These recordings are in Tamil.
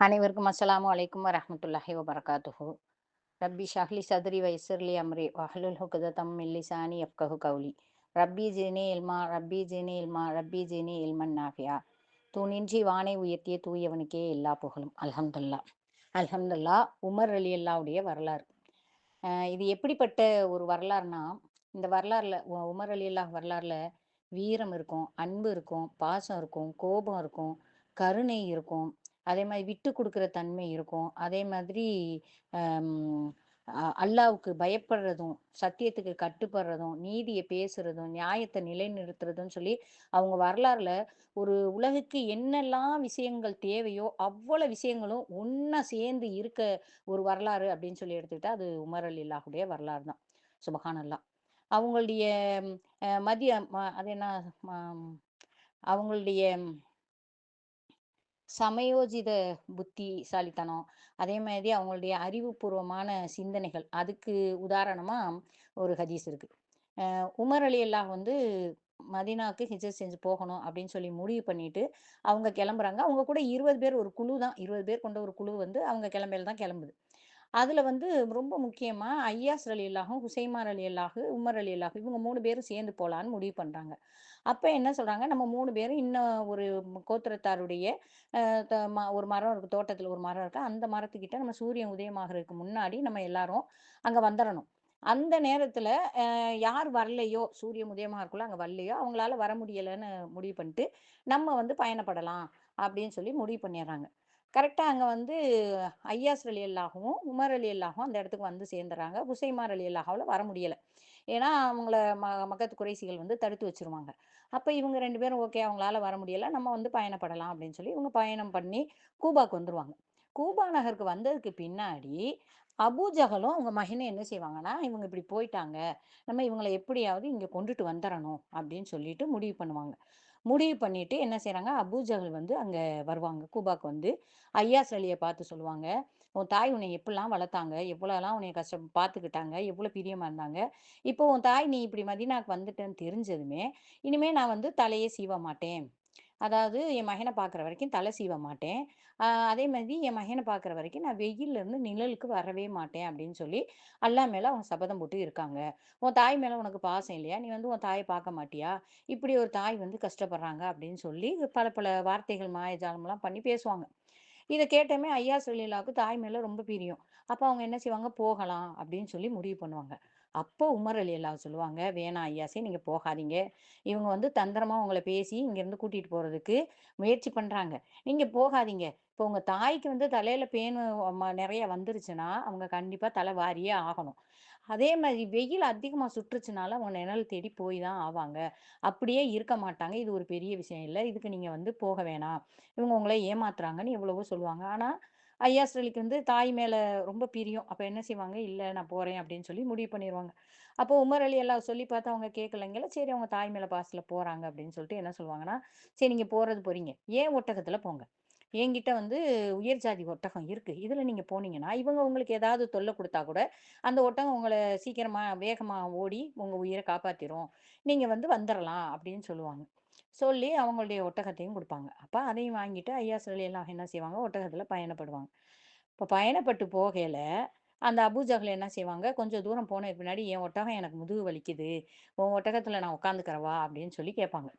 அனைவருக்கும் அஸ்ஸலாமு வலைக்கம் வரமத்துல்லாஹி வபரகாத்துஹு. ரப்பி ஷஹ்லி சதுரி வைசர்லி அம்ரி வஹலுல் ஹுகதம் மில்லிசானி எஃப்கஹு யஃப்கஹு கௌலி. ரப்பி ஜினி இல்மா ரப்பி ஜினி இல்மா ரப்பி ஜினி இல்மன் நாஃபியா. தூணின்றி வானை உயர்த்திய தூயவனுக்கே எல்லா புகழும். அலமதுல்லா அலமதுல்லா உமர் அலி அல்லாவுடைய வரலாறு இது எப்படிப்பட்ட ஒரு வரலாறுனா இந்த வரலாறுல உ- உமர் அலி அல்லாஹ் வரலாறுல வீரம் இருக்கும் அன்பு இருக்கும் பாசம் இருக்கும் கோபம் இருக்கும் கருணை இருக்கும் அதே மாதிரி விட்டு கொடுக்குற தன்மை இருக்கும். அதே மாதிரி அல்லாவுக்கு பயப்படுறதும் சத்தியத்துக்கு கட்டுப்படுறதும் நீதியை பேசுறதும் நியாயத்தை நிலைநிறுத்துறதும் சொல்லி அவங்க வரலாறுல ஒரு உலகுக்கு என்னெல்லாம் விஷயங்கள் தேவையோ அவ்வளவு விஷயங்களும் ஒன்றா சேர்ந்து இருக்க ஒரு வரலாறு அப்படின்னு சொல்லி எடுத்துக்கிட்டா அது உமர் அலி இல்லாஹுடைய வரலாறு தான். சுபஹானல்லாஹ் அவங்களுடைய மதிய அது என்ன அவங்களுடைய சமயோஜித புத்திசாலித்தனம் அதே மாதிரி அவங்களுடைய அறிவுபூர்வமான சிந்தனைகள். அதுக்கு உதாரணமா ஒரு ஹதீஸ் இருக்கு. உமர் அலி அல்லாஹ் வந்து மதீனாவுக்கு ஹிஜ்ரத் செஞ்சு போகணும் அப்படின்னு சொல்லி முடிவு பண்ணிட்டு அவங்க கிளம்புறாங்க. அவங்க கூட இருபது பேர் ஒரு குழு தான் இருபது பேர் கொண்ட ஒரு குழு வந்து அவங்க கிளம்பையில தான் கிளம்புது. அதுல வந்து ரொம்ப முக்கியமா ஐயாஸ் அலி அல்லாஹும் ஹுசைமார் அலி அல்லாஹு உமர் அலி அல்லாஹு இவங்க மூணு பேரும் சேர்ந்து போலான்னு முடிவு பண்றாங்க. அப்ப என்ன சொல்றாங்க? நம்ம மூணு பேரும் இன்னும் ஒரு கோத்திரத்தாருடைய ம- ஒரு மரம் இருக்கு தோட்டத்துல ஒரு மரம் இருக்கு. அந்த மரத்துக்கிட்ட நம்ம சூரியன் உதயமாகறதுக்கு முன்னாடி நம்ம எல்லாரும் அங்க வந்துடணும் அந்த நேரத்துல யார் வரலையோ சூரியன் உதயமாகறக்குள்ள அங்க வரலையோ அவங்களால வர முடியலைன்னு முடிவு பண்ணிட்டு நம்ம வந்து பயணப்படலாம் அப்படின்னு சொல்லி முடிவு பண்ணிடுறாங்க. கரெக்டாக அங்கே வந்து ஐயாஸ் அலி அல்லாகவும் உமர் அலி அல்லாஹும் அந்த இடத்துக்கு வந்து சேர்ந்துறாங்க. ஹுசைமார் அலி அல்லாஹாவில் வர முடியல. ஏன்னா அவங்கள ம மக்கத்து குறைசிகள் வந்து தடுத்து வச்சிருவாங்க. அப்போ இவங்க ரெண்டு பேரும் ஓகே அவங்களால வர முடியலை. நம்ம வந்து பயணப்படலாம் அப்படின்னு சொல்லி இவங்க பயணம் பண்ணி கூபாக்கு வந்துருவாங்க. கூபா நகருக்கு வந்ததுக்கு பின்னாடி அபூஜகலும் அவங்க மகனும் என்ன செய்வாங்கன்னா இவங்க இப்படி போயிட்டாங்க. நம்ம இவங்களை எப்படியாவது இங்கே கொண்டுட்டு வந்துடணும் அப்படின்னு சொல்லிட்டு முடிவு பண்ணுவாங்க. முடிவு பண்ணிட்டு என்ன செய்றாங்க? அபூஜகல் வந்து அங்க வருவாங்க. கூபாக்கு வந்து ஐயா சலியை பார்த்து சொல்லுவாங்க. உன் தாய் உன்னை எப்படிலாம் வளர்த்தாங்க? எவ்வளோலாம் உன்னை கஷ்டம் பார்த்துக்கிட்டாங்க? எவ்வளோ பிரியமா இருந்தாங்க? இப்போ உன் தாய் நீ இப்படி மதினாக்கு வந்துட்டேன்னு தெரிஞ்சதுமே இனிமே நான் வந்து தலையே சீவ மாட்டேன். அதாவது என் மகனை பார்க்குற வரைக்கும் தலை சீவ மாட்டேன். அதே மாதிரி என் மகனை பார்க்குற வரைக்கும் நான் வெயில்ல இருந்து நிழலுக்கு வரவே மாட்டேன் அப்படின்னு சொல்லி அல்லா மேலே அவங்க சபதம் போட்டு இருக்காங்க. உன் தாய் மேலே உனக்கு பாசம் இல்லையா? நீ வந்து உன் தாயை பார்க்க மாட்டியா? இப்படி ஒரு தாய் வந்து கஷ்டப்படுறாங்க அப்படின்னு சொல்லி பல பல வார்த்தைகள் மாயஜாலம்லாம் பண்ணி பேசுவாங்க. இதை கேட்டமே ஐயா சொல்லிலாவுக்கு தாய் மேலே ரொம்ப பிரியம். அப்போ அவங்க என்ன செய்வாங்க? போகலாம் அப்படின்னு சொல்லி முடிவு பண்ணுவாங்க. அப்போ உமர் அலி அல்லா சொல்லுவாங்க வேணாம் ஐயாசே நீங்க போகாதீங்க. இவங்க வந்து தந்திரமா உங்களை பேசி இங்கேருந்து கூட்டிகிட்டு கூட்டிட்டு போறதுக்கு முயற்சி பண்றாங்க. நீங்க போகாதீங்க. இப்போ உங்க தாய்க்கு வந்து தலையில பேனு ம- நிறைய வந்துருச்சுன்னா அவங்க கண்டிப்பா தலை வாரியே ஆகணும். அதே மாதிரி வெயில் அதிகமா சுற்றுச்சுனால அவங்க நிழல் தேடி போய் தான் ஆவாங்க. அப்படியே இருக்க மாட்டாங்க. இது ஒரு பெரிய விஷயம் இல்லை. இதுக்கு நீங்க வந்து போக வேணாம். இவங்க உங்களை ஏமாத்துறாங்கன்னு எவ்வளவோ சொல்லுவாங்க. ஆனா ஐயாஸ்ரலிக்கு வந்து தாய் மேலே ரொம்ப பிரியம். அப்போ என்ன செய்வாங்க? இல்லை நான் போகிறேன் அப்படின்னு சொல்லி முடிவு பண்ணிடுவாங்க அப்போ உமர் அலி எல்லாம் சொல்லி பார்த்து அவங்க கேட்கலைங்களா சரி அவங்க தாய் மேலே பாசில் போகிறாங்க அப்படின்னு சொல்லிட்டு என்ன சொல்லுவாங்கன்னா சரி நீங்கள் போகிறது போறீங்க. ஏன் ஒட்டகத்தில் போங்க? என்கிட்ட வந்து உயர் ஜாதி ஒட்டகம் இருக்கு. இதுல நீங்க போனீங்கன்னா இவங்க உங்களுக்கு ஏதாவது தொல்லை கொடுத்தா கூட அந்த ஒட்டகம் உங்களை சீக்கிரமா வேகமா ஓடி உங்க உயிரை காப்பாத்திரும். நீங்க வந்து வந்துடலாம் அப்படின்னு சொல்லுவாங்க. சொல்லி அவங்களுடைய ஒட்டகத்தையும் கொடுப்பாங்க. அப்போ அதையும் வாங்கிட்டு ஐயா சொல்லி எல்லாம் என்ன செய்வாங்க? ஒட்டகத்தில் பயணப்படுவாங்க. இப்போ பயணப்பட்டு போகையில் அந்த அபூஜகல் என்ன செய்வாங்க? கொஞ்சம் தூரம் போன பின்னாடி என் ஒட்டகம் எனக்கு முதுகு வலிக்குது. உன் ஒட்டகத்தில் நான் உட்காந்துக்கிறவா அப்படின்னு சொல்லி கேட்பாங்க.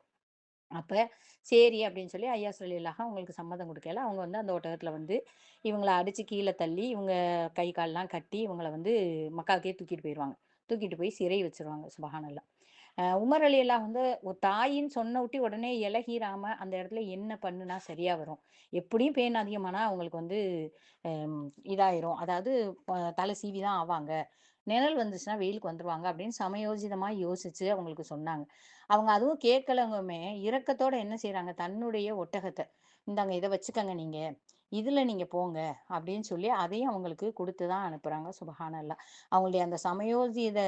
அப்போ சரி அப்படின்னு சொல்லி ஐயா சொல்லிடலாம் அவங்களுக்கு சம்மதம் கொடுக்கல அவங்க வந்து அந்த ஒட்டகத்தில் வந்து இவங்களை அடித்து கீழே தள்ளி இவங்க கை கால்லாம் கட்டி இவங்களை வந்து மக்காக்கே தூக்கிட்டு போயிடுவாங்க தூக்கிட்டு போய் சிறை வச்சிருவாங்க சுபஹானல்லாஹ் உமர் அலி எல்லாம் வந்து ஒரு தாயின்னு சொன்ன விட்டு உடனே இலகிராம அந்த இடத்துல என்ன பண்ணுனா சரியா வரும். எப்படியும் பேன் அதிகமானா அவங்களுக்கு வந்து இதாயிரும். அதாவது தலை சீவி தான் ஆவாங்க. நிழல் வந்துச்சுன்னா வெயிலுக்கு வந்துருவாங்க அப்படின்னு சமயோஜிதமா யோசிச்சு அவங்களுக்கு சொன்னாங்க. அவங்க அதுவும் கேட்கலவங்கமே இரக்கத்தோட என்ன செய்யறாங்க தன்னுடைய ஒட்டகத்தை இந்தாங்க இதை வச்சுக்கங்க நீங்க. இதில் நீங்கள் போங்க அப்படின்னு சொல்லி அதையும் அவங்களுக்கு கொடுத்து தான் அனுப்புகிறாங்க சுபஹானல்லாஹ் அவங்களுடைய அந்த சமயோசித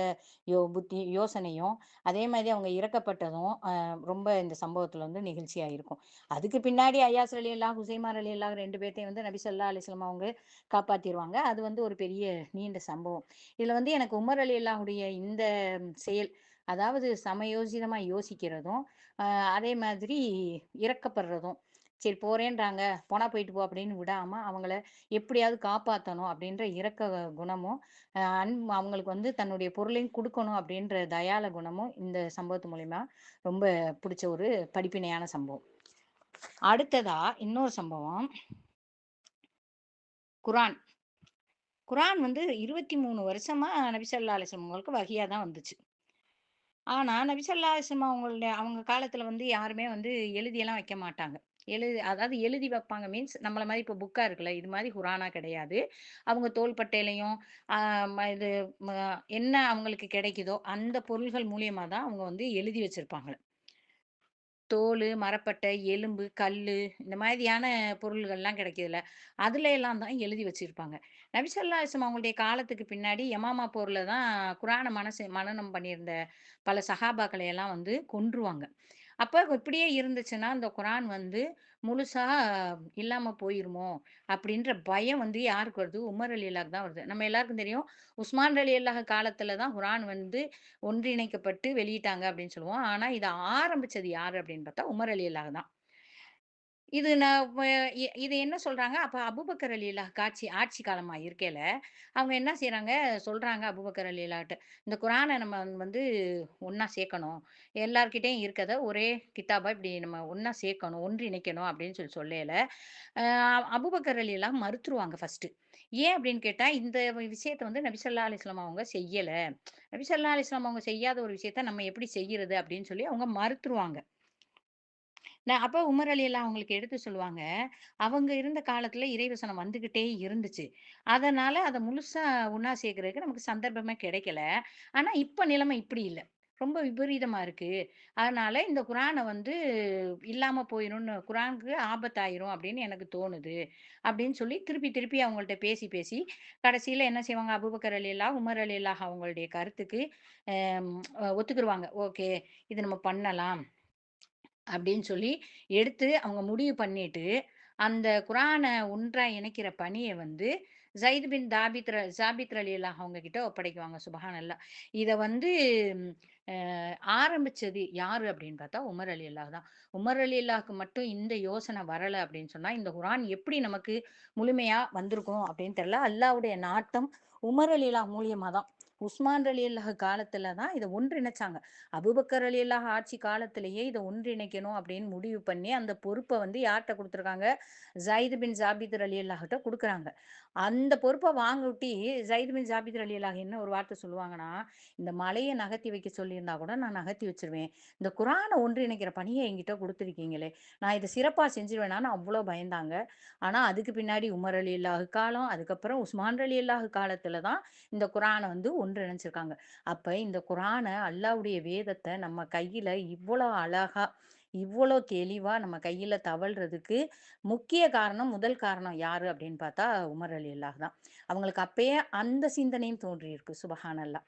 யோ புத்தி யோசனையும் அதே மாதிரி அவங்க இறக்கப்பட்டதும் ரொம்ப இந்த சம்பவத்தில் வந்து நிகழ்ச்சியாக இருக்கும். அதுக்கு பின்னாடி ஐயாஸ் அலி அல்லா ஹுசைமார் அலி அல்லா ரெண்டு பேர்த்தையும் வந்து நபி ஸல்லல்லாஹு அலைஹி அவங்க காப்பாற்றிடுவாங்க அது வந்து ஒரு பெரிய நீண்ட சம்பவம். இதில் வந்து எனக்கு உமர் அலி அல்லாஹுடைய இந்த செயல் அதாவது சமயோசிதமாக யோசிக்கிறதும் அதே மாதிரி இறக்கப்படுறதும் சரி போறேன்றாங்க. போனா போயிட்டு போ அப்படின்னு விடாம அவங்கள எப்படியாவது காப்பாற்றணும் அப்படின்ற இரக்க குணமும் அன் அவங்களுக்கு வந்து தன்னுடைய பொருளையும் கொடுக்கணும் அப்படின்ற தயால குணமும் இந்த சம்பவத்து மூலியமா ரொம்ப பிடிச்ச ஒரு படிப்பினையான சம்பவம். அடுத்ததா இன்னொரு சம்பவம். குரான். குரான் வந்து இருபத்தி மூணு வருஷமா நபிசல்லா அலிஸ்லம் அவங்களுக்கு வகையா தான் வந்துச்சு. ஆனா நபிசல்லா அலிஸ்லம் அவங்களுடைய அவங்க காலத்துல வந்து யாருமே வந்து எழுதியெல்லாம் வைக்க மாட்டாங்க. எழுதி அதாவது எழுதி வைப்பாங்க. மீன்ஸ் நம்மள மாதிரி இப்போ புக்கா இருக்குல்ல இது மாதிரி ஹுரானா கிடையாது. அவங்க தோள்பட்டையிலையும் இது என்ன அவங்களுக்கு கிடைக்குதோ அந்த பொருள்கள் மூலியமா தான் அவங்க வந்து எழுதி வச்சிருப்பாங்க. தோல் மரப்பட்டை எலும்பு கல் இந்த மாதிரியான பொருள்கள்லாம் கிடைக்குதுல்ல அதுல எல்லாம் தான் எழுதி வச்சிருப்பாங்க. நபிசல்லாசம் அவங்களுடைய காலத்துக்கு பின்னாடி யமாமா போர்ல தான் குரான மனசு மனநம் பண்ணியிருந்த பல சகாபாக்களை எல்லாம் வந்து கொன்றுவாங்க. அப்போ இப்படியே இருந்துச்சுன்னா அந்த குரான் வந்து முழுசா இல்லாம போயிருமோ? அப்படின்ற பயம் வந்து யாருக்கு வருது? உமர் அலி அல்லாஹ் தான் வருது. நம்ம எல்லாருக்கும் தெரியும் உஸ்மான் அலி அல்லாஹ் காலத்துல தான் குரான் வந்து ஒன்றிணைக்கப்பட்டு வெளியிட்டாங்க அப்படின்னு சொல்லுவோம். ஆனா இதை ஆரம்பிச்சது யாரு அப்படின்னு பார்த்தா உமர் அலி அல்லாஹ் தான். இது நான் இது என்ன சொல்றாங்க? அப்ப அபுபக்கர் அலிலா காட்சி ஆட்சி காலமா இருக்கையில அவங்க என்ன செய்யறாங்க சொல்றாங்க அபுபக்கர் அலிலாட்ட இந்த குரானை நம்ம வந்து ஒன்னா சேர்க்கணும் எல்லார்கிட்டையும் இருக்கத ஒரே கித்தாபா இப்படி நம்ம ஒன்னா சேர்க்கணும் ஒன்றிணைக்கணும் அப்படின்னு சொல்லி சொல்லல. அபுபக்கர் அலிலா மறுத்துருவாங்க ஃபர்ஸ்ட் ஏன் அப்படின்னு கேட்டா இந்த விஷயத்த வந்து நபிசல்லா அலிஸ்லாம் அவங்க செய்யல. நபிசல்லா அலிஸ்லாம் அவங்க செய்யாத ஒரு விஷயத்த நம்ம எப்படி செய்யறது அப்படின்னு சொல்லி அவங்க மறுத்துருவாங்க. நான் அப்ப உமர் அலி எல்லாம் அவங்களுக்கு எடுத்து சொல்லுவாங்க. அவங்க இருந்த காலத்துல இறைவசனம் வந்துகிட்டே இருந்துச்சு. அதனால அதை முழுசா உண்ணா சேர்க்கறதுக்கு நமக்கு சந்தர்ப்பமே கிடைக்கல. ஆனா இப்ப நிலைமை இப்படி இல்லை. ரொம்ப விபரீதமா இருக்கு. அதனால இந்த குரானை வந்து இல்லாம போயிடும்னு குரானுக்கு ஆபத்தாயிரும் அப்படின்னு எனக்கு தோணுது. அப்படின்னு சொல்லி திருப்பி திருப்பி அவங்கள்ட்ட பேசி பேசி கடைசியில என்ன செய்வாங்க? அபுபக்கர் அலி அல்லா உமர் அலி அல்லாஹ் அவங்களுடைய கருத்துக்கு ஒத்துக்குருவாங்க. ஓகே இது நம்ம பண்ணலாம். அப்படின்னு சொல்லி எடுத்து அவங்க முடிவு பண்ணிட்டு அந்த குரானை ஒன்றா இணைக்கிற பணியை வந்து ஜயித் பின் தாபித் ஜாபித் அலி அல்லாஹ் அவங்க கிட்ட ஒப்படைக்குவாங்க சுபஹான் அல்லா இதை வந்து ஆரம்பிச்சது யாரு அப்படின்னு பார்த்தா உமர் அலி அல்லாஹ் தான். உமர் அலி அல்லாஹ்க்கு மட்டும் இந்த யோசனை வரலை அப்படின்னு சொன்னா இந்த குரான் எப்படி நமக்கு முழுமையா வந்திருக்கும் அப்படின்னு தெரியல. அல்லாவுடைய நாட்டம் உமர் அலி அல்லாஹ் மூலியமா தான் உஸ்மான் அலி அல்லாஹ் காலத்துல தான் இதை ஒன்றிணைச்சாங்க. அபுபக்கர் அலி அல்லாஹ் ஆட்சி காலத்திலேயே இதை ஒன்றிணைக்கணும் அப்படின்னு முடிவு பண்ணி அந்த பொறுப்பை வந்து யார்கிட்ட கொடுத்துருக்காங்க? ஜைது பின் ஜாபிதர் அலி அல்லாஹிட்ட கொடுக்குறாங்க. அந்த பொறுப்பை வாங்க விட்டி பின் ஜாபிதர் அலி அல்லாஹ் என்ன ஒரு வார்த்தை சொல்லுவாங்கன்னா இந்த மலையை நகர்த்தி வைக்க சொல்லியிருந்தா கூட நான் நகர்த்தி வச்சிருவேன். இந்த குரானை ஒன்றிணைக்கிற பணியை என்கிட்ட கொடுத்துருக்கீங்களே. நான் இதை சிறப்பாக செஞ்சிருவேனான்னு அவ்வளோ பயந்தாங்க. ஆனால் அதுக்கு பின்னாடி உமர் அலி அல்லாஹு காலம் அதுக்கப்புறம் உஸ்மான் அலி அல்லாஹு காலத்துல தான் இந்த குரானை வந்து ஒன்றிணைச்சிருக்காங்க அப்ப இந்த குரானை அல்லாவுடைய வேதத்தை நம்ம கையில இவ்வளோ அழகா இவ்வளோ தெளிவா நம்ம கையில தவழ்றதுக்கு முக்கிய காரணம் முதல் காரணம் யாரு அப்படின்னு பார்த்தா உமர் அலி அல்லாஹ் தான். அவங்களுக்கு அப்பயே அந்த சிந்தனையும் தோன்றியிருக்கு சுபஹான் அல்லா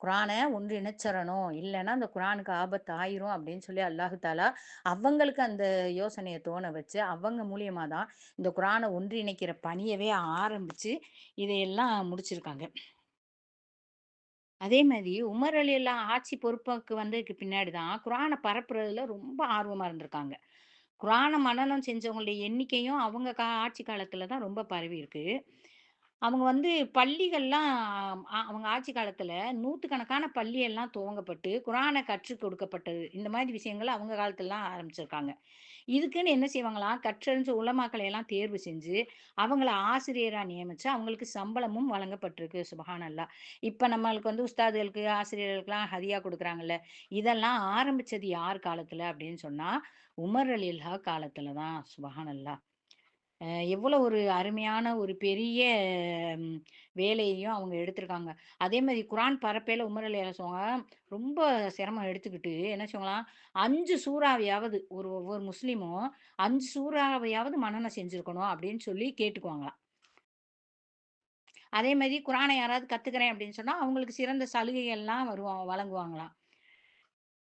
குரானை ஒன்று இணைச்சரணும் இல்லைன்னா அந்த குரானுக்கு ஆபத்து ஆயிரும் அப்படின்னு சொல்லி அல்லாஹு தாலா அவங்களுக்கு அந்த யோசனையை தோண வச்சு அவங்க மூலியமா தான் இந்த குரானை ஒன்றிணைக்கிற பணியவே ஆரம்பிச்சு இதையெல்லாம் முடிச்சிருக்காங்க. அதே மாதிரி உமர் அலி எல்லாம் ஆட்சி பொறுப்புக்கு வந்ததுக்கு பின்னாடி தான் குரானை பரப்புறதுல ரொம்ப ஆர்வமா இருந்திருக்காங்க. குரானை மனநம் செஞ்சவங்களுடைய எண்ணிக்கையும் அவங்க கா ஆட்சி காலத்தில் தான் ரொம்ப பரவி இருக்கு. அவங்க வந்து பள்ளிகள்லாம் அவங்க ஆட்சி காலத்துல நூற்றுக்கணக்கான பள்ளியெல்லாம் துவங்கப்பட்டு குரானை கற்றுக் கொடுக்கப்பட்டது. இந்த மாதிரி விஷயங்கள் அவங்க காலத்துலலாம் ஆரம்பிச்சிருக்காங்க. இதுக்குன்னு என்ன செய்வாங்களாம் கற்றறிஞ்ச உலமாக்களை எல்லாம் தேர்வு செஞ்சு அவங்கள ஆசிரியராக நியமிச்சு அவங்களுக்கு சம்பளமும் வழங்கப்பட்டிருக்கு சுபஹானல்லா. இப்போ நம்மளுக்கு வந்து உஸ்தாதுகளுக்கு ஆசிரியர்களுக்கெல்லாம் ஹதியா கொடுக்குறாங்கல்ல இதெல்லாம் ஆரம்பிச்சது யார் காலத்தில் அப்படின்னு சொன்னால் உமர் அலில்ஹா காலத்தில் தான் சுபஹானல்லா. எவ்வளோ ஒரு அருமையான ஒரு பெரிய வேலையையும் அவங்க எடுத்திருக்காங்க. அதே மாதிரி குரான் பரப்பையில் உமர் அலி ரொம்ப சிரமம் எடுத்துக்கிட்டு என்ன சொல்லலாம் அஞ்சு சூறாவையாவது ஒரு ஒவ்வொரு முஸ்லீமும் அஞ்சு சூறாவையாவது மனநம் செஞ்சுருக்கணும் அப்படின்னு சொல்லி கேட்டுக்குவாங்களாம். அதே மாதிரி குரானை யாராவது கற்றுக்கிறேன் அப்படின்னு சொன்னால் அவங்களுக்கு சிறந்த சலுகைகள்லாம் வருவாங்க வழங்குவாங்களாம்.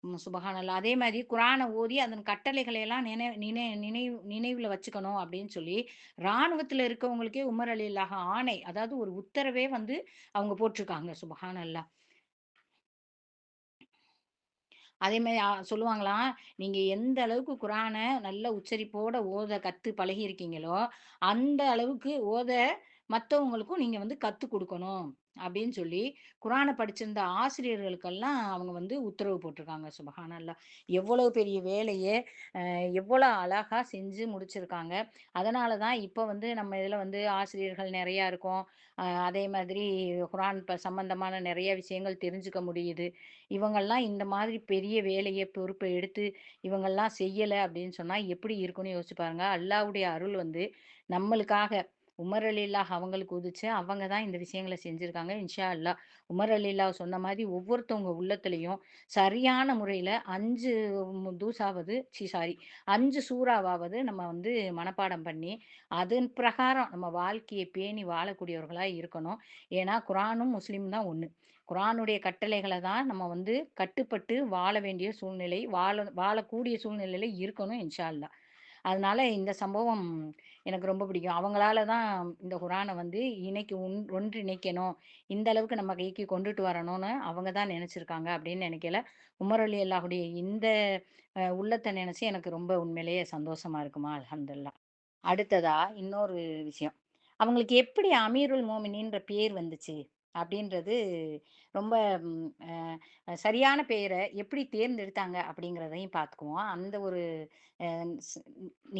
சுபஹானல்லா அதே மாதிரி குரானை ஓதி அதன் கட்டளைகளை எல்லாம் நினை நினை நினைவு நினைவுல வச்சுக்கணும் அப்படின்னு சொல்லி இராணுவத்துல இருக்கவங்களுக்கே உமர் அலி இல்லாக ஆணை அதாவது ஒரு உத்தரவே வந்து அவங்க போட்டிருக்காங்க சுபகானல்லா. அதே மாதிரி சொல்லுவாங்களாம், நீங்க எந்த அளவுக்கு குரானை நல்ல உச்சரிப்போட ஓத கத்து பழகியிருக்கீங்களோ, அந்த அளவுக்கு ஓத மற்றவங்களுக்கும் நீங்க வந்து கத்து கொடுக்கணும். அப்படின்னு சொல்லி, குரானை படிச்சிருந்த ஆசிரியர்களுக்கெல்லாம் அவங்க வந்து உத்தரவு போட்டிருக்காங்க. சுப்ஹானல்லாஹ். எவ்வளவு பெரிய வேலையை எவ்வளோ அழகா செஞ்சு முடிச்சிருக்காங்க. அதனால தான் இப்போ வந்து நம்ம இதில் வந்து ஆசிரியர்கள் நிறையா இருக்கோம். அதே மாதிரி குரான் இப்போ சம்பந்தமான நிறைய விஷயங்கள் தெரிஞ்சுக்க முடியுது. இவங்கள்லாம் இந்த மாதிரி பெரிய வேலையை பொறுப்பை எடுத்து இவங்கள்லாம் செய்யலை அப்படின்னு சொன்னால் எப்படி இருக்கும்னு யோசிச்சு பாருங்க. அல்லாவுடைய அருள் வந்து நம்மளுக்காக உமர் அலில்லா அவங்களுக்கு உதிச்சு, அவங்க தான் இந்த விஷயங்கள செஞ்சிருக்காங்க. இன்ஷா அல்லாஹ். உமர் அலில்லா சொன்ன மாதிரி ஒவ்வொருத்தவங்க உள்ளத்திலயும் சரியான முறையில அஞ்சு தூசாவது சி சாரி அஞ்சு சூறாவாவது நம்ம வந்து மனப்பாடம் பண்ணி, அதன் பிரகாரம் நம்ம வாழ்க்கையை பேணி வாழக்கூடியவர்களா இருக்கணும். ஏன்னா குரானும், முஸ்லீமும் தான் ஒன்று குரானுடைய கட்டளைகளை தான் நம்ம வந்து கட்டுப்பட்டு வாழ வேண்டிய சூழ்நிலை, வாழ வாழக்கூடிய சூழ்நிலையில இருக்கணும் இன்ஷா அல்லாஹ். அதனால இந்த சம்பவம் எனக்கு ரொம்ப பிடிக்கும். அவங்களால தான் இந்த குரானை வந்து இணைக்க ஒன் ஒன்றிணைக்கணும். இந்த அளவுக்கு நம்ம கைக்கு கொண்டுட்டு வரணும்னு அவங்க தான் நினைச்சிருக்காங்க அப்படின்னு நினைக்கல உமர் அலி அல்லாஹுடைய இந்த உள்ளத்தை நினைச்சு எனக்கு ரொம்ப உண்மையிலேயே சந்தோஷமா இருக்குமா, அலமதுல்லா அடுத்ததா இன்னொரு விஷயம். அவங்களுக்கு எப்படி அமீருல் மோமினின்ற பேர் வந்துச்சு? அப்படின்றது ரொம்ப சரியான பெயரை எப்படி தேர்ந்தெடுத்தாங்க அப்படிங்கிறதையும் பார்த்துக்குவோம். அந்த ஒரு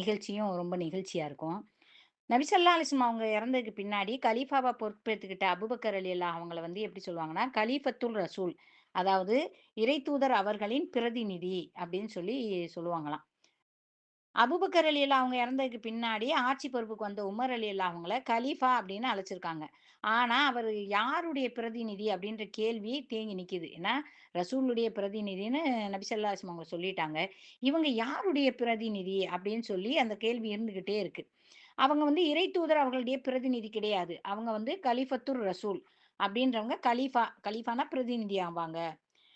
நிகழ்ச்சியும் ரொம்ப நிகழ்ச்சியாக இருக்கும். நபிசல்லா ஸல்லல்லாஹு அவங்க இறந்ததுக்கு பின்னாடி கலீஃபாவா அபுபக்கர் அபூபக்கர் அல்லா அவங்கள வந்து எப்படி சொல்லுவாங்கன்னா, கலீஃபத்துல் ரசூல். அதாவது இறைத்தூதர் அவர்களின் பிரதிநிதி அப்படின்னு சொல்லி சொல்லுவாங்களாம். அபுபக்கர் அலி அல்லா அவங்க இறந்ததுக்கு பின்னாடி ஆட்சி பொறுப்புக்கு வந்த உமர் அலி அல்லா அவங்கள கலீஃபா அப்படின்னு அழைச்சிருக்காங்க. ஆனா, அவர் யாருடைய பிரதிநிதி அப்படின்ற கேள்வி தேங்கி நிக்குது. ஏன்னா, ரசூலுடைய பிரதிநிதின்னு நபி அவங்க சொல்லிட்டாங்க. இவங்க யாருடைய பிரதிநிதி அப்படின்னு சொல்லி அந்த கேள்வி இருந்துகிட்டே இருக்கு. அவங்க வந்து இறைத்தூதர் அவர்களுடைய பிரதிநிதி கிடையாது. அவங்க வந்து கலீஃபத்துர் ரசூல் அப்படின்றவங்க கலீஃபா கலீஃபான்னா பிரதிநிதி ஆவாங்க.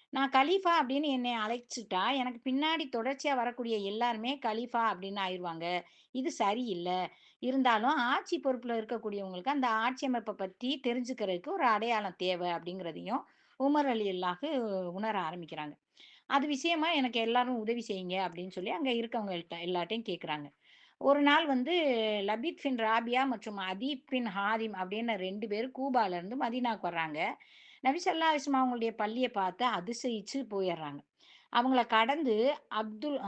நான் கலீஃபா அப்படின்னு என்னை அழைச்சிட்டா எனக்கு பின்னாடி தொடர்ச்சியா வரக்கூடிய எல்லாருமே கலீஃபா அப்படின்னு ஆயிருவாங்க. இது சரியில்லை இருந்தாலும் ஆட்சி பொறுப்புல இருக்கக்கூடியவங்களுக்கு அந்த ஆட்சி அமைப்பை பத்தி தெரிஞ்சுக்கிறதுக்கு ஒரு அடையாளம் தேவை அப்படிங்கிறதையும் உமர் ரலியல்லாஹு உணர ஆரம்பிக்கிறாங்க. அது விஷயமா எனக்கு எல்லாரும் உதவி செய்யுங்க அப்படின்னு சொல்லி அங்க இருக்கவங்கள்ட்ட எல்லாட்டையும் கேட்குறாங்க. ஒரு நாள் வந்து லபீத் பின் ராபியா மற்றும் அதீப் பின் ஹாரிம் அப்படின்னு ரெண்டு பேரும் கூபால இருந்து வர்றாங்க. நபிசல்லா ஸல்லல்லாஹு அவங்களுடைய பள்ளியை பார்த்து அதிசயிச்சு போயிடுறாங்க அவங்கள கடந்து அப்துல்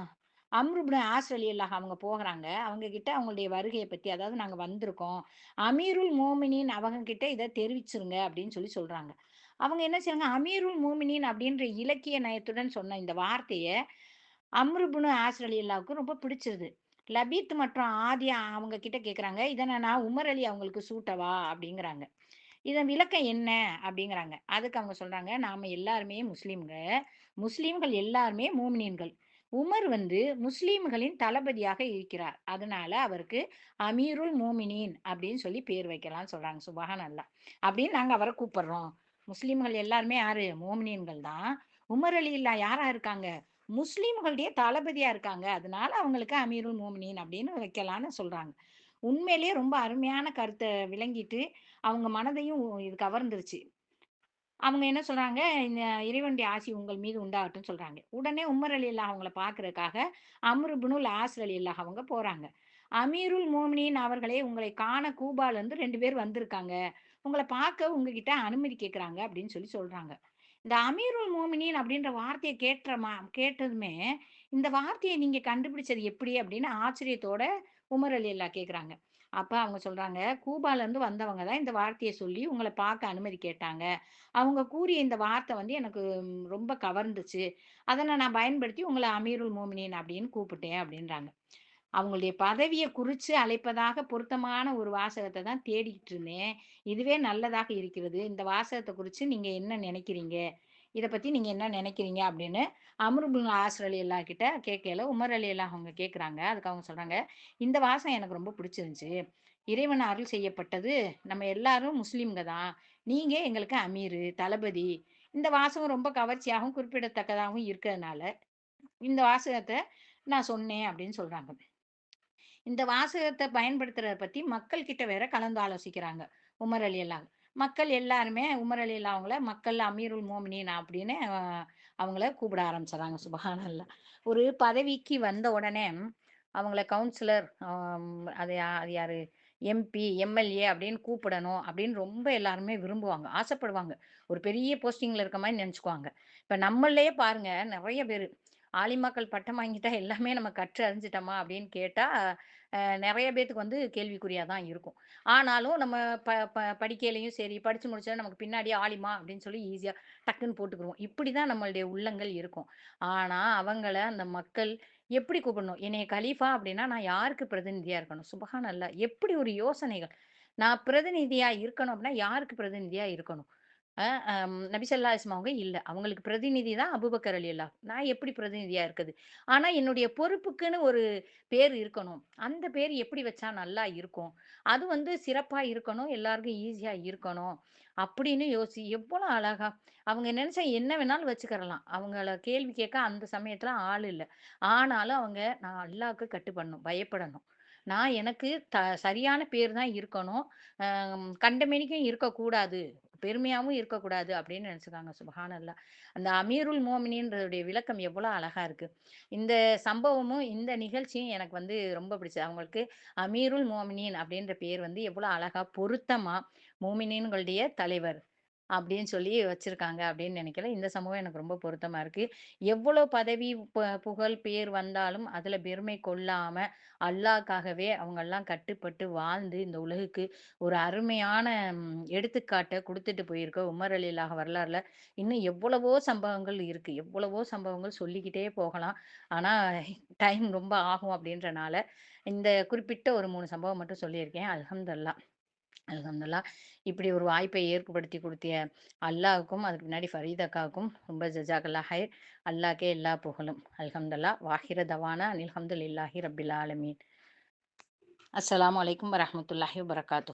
அம்ருப்னு அம்ர் அவங்க போகிறாங்க அவங்க கிட்ட அவங்களுடைய வருகையை பற்றி அதாவது நாங்கள் வந்திருக்கோம். அமீருல் மோமினின் அவங்க கிட்ட இதை தெரிவிச்சிருங்க அப்படின்னு சொல்லி சொல்கிறாங்க அவங்க என்ன செய்வாங்க அமீருல் மோமினின் அப்படின்ற இலக்கிய நயத்துடன் சொன்ன இந்த வார்த்தையை அம்ருப்னு இப்னு ரொம்ப பிடிச்சிருது. லபீத் மற்றும் ஆதியா அவங்க கிட்ட கேட்குறாங்க. "இத நான் உமர் அலி அவங்களுக்கு சூட்டவா?" அப்படிங்கிறாங்க. இதன் விளக்கம் என்ன? அப்படிங்கிறாங்க. அதுக்கு அவங்க சொல்றாங்க, "நாம எல்லாருமே முஸ்லீம்கள் முஸ்லீம்கள் எல்லாருமே மோமினியன்கள் உமர் வந்து முஸ்லீம்களின் தளபதியாக இருக்கிறார். அதனால அவருக்கு அமீருல் மோமினின் அப்படின்னு சொல்லி பேர் வைக்கலாம்னு சொல்றாங்க. சுப்ஹானல்லாஹ். அப்படின்னு நாங்க அவரை கூப்பிடுறோம். முஸ்லீம்கள் எல்லாருமே யாரு? மோமினியன்கள் தான். உமர் அலில்லாஹ் யாரா இருக்காங்க? முஸ்லீம்களுடைய தளபதியா இருக்காங்க. அதனால அவங்களுக்கு அமீருல் மோமினின் அப்படின்னு வைக்கலான்னு சொல்றாங்க. உண்மையிலேயே ரொம்ப அருமையான கருத்தை விளங்கிட்டு, அவங்க மனதையும் இது கவர்ந்துருச்சு. அவங்க என்ன சொல்றாங்க, "இந்த இறைவனுடைய ஆசி உங்கள் மீது உண்டாகட்டும் சொல்றாங்க. உடனே உமர் இல்லா அவங்கள பாக்குறதுக்காக அம்ர் ஆசர் அலி ரலியல்லாஹு அவங்க போறாங்க. "அமீருல் மோமினின் அவர்களே, உங்களை காண கூபால இருந்து ரெண்டு பேர் வந்திருக்காங்க. உங்களை பார்க்க உங்ககிட்ட அனுமதி கேட்குறாங்க" அப்படின்னு சொல்லி சொல்றாங்க. இந்த அமீருல் மோமினின் அப்படின்ற வார்த்தையை கேட்றமா கேட்டதுமே, "இந்த வார்த்தையை நீங்க கண்டுபிடிச்சது எப்படி?" அப்படின்னு ஆச்சரியத்தோட உமர் இல்லா கேட்குறாங்க. அப்போ அவங்க சொல்கிறாங்க கூபாலேருந்து வந்தவங்க தான் இந்த வார்த்தையை சொல்லி உங்களை பார்க்க அனுமதி கேட்டாங்க. அவங்க கூறிய இந்த வார்த்தை வந்து எனக்கு ரொம்ப கவர்ந்துச்சு. அதை நான் பயன்படுத்தி உங்களை அமீருல் மோமினியன் அப்படின்னு கூப்பிட்டேன்" அப்படின்றாங்க. அவங்களுடைய பதவியை குறித்து அழைப்பதாக பொருத்தமான ஒரு வாசகத்தை தான் தேடிக்கிட்டு இருந்தேன். இதுவே நல்லதாக இருக்கிறது. இந்த வாசகத்தை குறித்து நீங்கள் என்ன நினைக்கிறீங்க? இதை பத்தி நீங்க என்ன நினைக்கிறீங்க? அப்படின்னு அமருபுல் இப்னு அலி அல்லா கிட்ட கேட்கையில, உமர் அலி அல்லா அவங்க கேட்குறாங்க. அதுக்கு அவங்க சொல்றாங்க, "இந்த வாசகம் எனக்கு ரொம்ப பிடிச்சிருந்துச்சு. இறைவன் அருள் செய்யப்பட்டது. நம்ம எல்லாரும் முஸ்லீம்க தான். நீங்க எங்களுக்கு அமீரு, தளபதி. இந்த வாசகம் ரொம்ப கவர்ச்சியாகவும், குறிப்பிடத்தக்கதாகவும் இருக்கிறதுனால, இந்த வாசகத்தை நான் சொன்னேன்" அப்படின்னு சொல்றாங்க. இந்த வாசகத்தை பயன்படுத்துறத பத்தி மக்கள் கிட்ட வேற கலந்து ஆலோசிக்கிறாங்க. உமர் அலி ரலியல்லாஹு. மக்கள் எல்லாருமே உமர் ரலியல்லாஹு அவங்கள மக்கள் அமீருல் மோமினின் அப்படின்னு அவங்கள கூப்பிட ஆரம்பிச்சிடறாங்க சுபஹானல்லாஹ். ஒரு பதவிக்கு வந்த உடனே அவங்கள கவுன்சிலர் அது அது யாரு? எம்பி, எம்எல்ஏ அப்படின்னு கூப்பிடணும் அப்படின்னு ரொம்ப எல்லாருமே விரும்புவாங்க. ஆசைப்படுவாங்க. ஒரு பெரிய போஸ்டிங்ல இருக்க மாதிரி நினச்சிக்குவாங்க இப்போ நம்மளையே பாருங்க நிறைய பேர் ஆலிமாக்கள் பட்டம் வாங்கிட்டா எல்லாமே நம்ம கற்று அறிஞ்சிட்டோமா அப்படின்னு கேட்டால் நிறைய பேர்த்துக்கு வந்து கேள்விக்குறியாக தான் இருக்கும். ஆனாலும் நம்ம ப ப படிக்கையிலயும் சரி, படித்து முடிச்சா நமக்கு பின்னாடி ஆலிமா அப்படின்னு சொல்லி ஈஸியாக டக்குன்னு போட்டுக்குருவோம். இப்படிதான் நம்மளுடைய உள்ளங்கள் இருக்கும். ஆனால் அவங்கள அந்த மக்கள் எப்படி கூப்பிடணும்? என்னைய கலீஃபா அப்படின்னா நான் யாருக்கு பிரதிநிதியாக இருக்கணும்? சுபஹானல்லாஹ். எப்படி ஒரு யோசனைகள். நான் பிரதிநிதியாக இருக்கணும் அப்படின்னா யாருக்கு பிரதிநிதியாக இருக்கணும்? நபிசல்லா அம் நபி அவங்க இல்ல. அவங்களுக்கு பிரதிநிதி தான் அபூபக்கரலி அல்லா நான் எப்படி பிரதிநிதியா இருக்குது ஆனா என்னுடைய பொறுப்புக்குன்னு ஒரு பேர் இருக்கணும். அந்த பேர் எப்படி வச்சா நல்லா இருக்கும்? அது வந்து சிறப்பா இருக்கணும். எல்லாருக்கும் ஈஸியா இருக்கணும். அப்படின்னு யோசி எவ்வளோ அழகா அவங்க நினைச்சா என்ன வேணாலும் வச்சுக்கிறலாம். அவங்கள கேள்வி கேட்க அந்த சமயத்துல ஆள் இல்லை ஆனாலும் அவங்க நான் அல்லாஹ்க்கு கட்டுப்படணும். பயப்படணும். நான் எனக்கு த சரியான பேர் தான் இருக்கணும். கண்டமேனிக்கும் இருக்கக்கூடாது. பெருமையாகவும் இருக்கக்கூடாது அப்படின்னு நினச்சிக்காங்க. சுபஹானல்லா. அந்த அமீருல் மோமினின்றதுடைய விளக்கம் எவ்வளோ அழகாக இருக்குது இந்த சம்பவமும், இந்த நிகழ்ச்சியும் எனக்கு வந்து ரொம்ப பிடிச்சது. அவங்களுக்கு அமீருல் மோமினின் அப்படின்ற பேர் வந்து எவ்வளோ அழகாக பொருத்தமாக மோமினின்களுடைய தலைவர். அப்படின்னு சொல்லி வச்சிருக்காங்க அப்படின்னு நினைக்கல இந்த சம்பவம் எனக்கு ரொம்ப பொருத்தமா இருக்கு. எவ்வளோ பதவி, புகழ், பேர் வந்தாலும் அதுல பெருமை கொள்ளாம, அல்லாக்காகவே அவங்க எல்லாம் கட்டுப்பட்டு வாழ்ந்து இந்த உலகுக்கு ஒரு அருமையான எடுத்துக்காட்டை கொடுத்துட்டு போயிருக்க உமர் அலிலாக வரலாறுல இன்னும் எவ்வளவோ சம்பவங்கள் இருக்கு. எவ்வளவோ சம்பவங்கள் சொல்லிக்கிட்டே போகலாம். ஆனா டைம் ரொம்ப ஆகும் அப்படின்றனால, இந்த குறிப்பிட்ட ஒரு மூணு சம்பவம் மட்டும் சொல்லியிருக்கேன். அல்ஹம்துலில்லாஹ். அலகம்துல்லா இப்படி ஒரு வாய்ப்பை ஏற்படுத்தி கொடுத்திய அல்லாவுக்கும் அதுக்கு பின்னாடி ஃபரீத் அக்காவுக்கும் ரொம்ப ஜஸாக்கல்லாஹ் ஹைர். அல்லாக்கே எல்லா புகழும். அலகம்துல்லா வாஹிர தவானா அனில் ஹம்துலில்லாஹி ரபில் ஆலமீன். அஸ்லாம் வலைக்கம் வரமத்துல்லாஹி வரகாத்து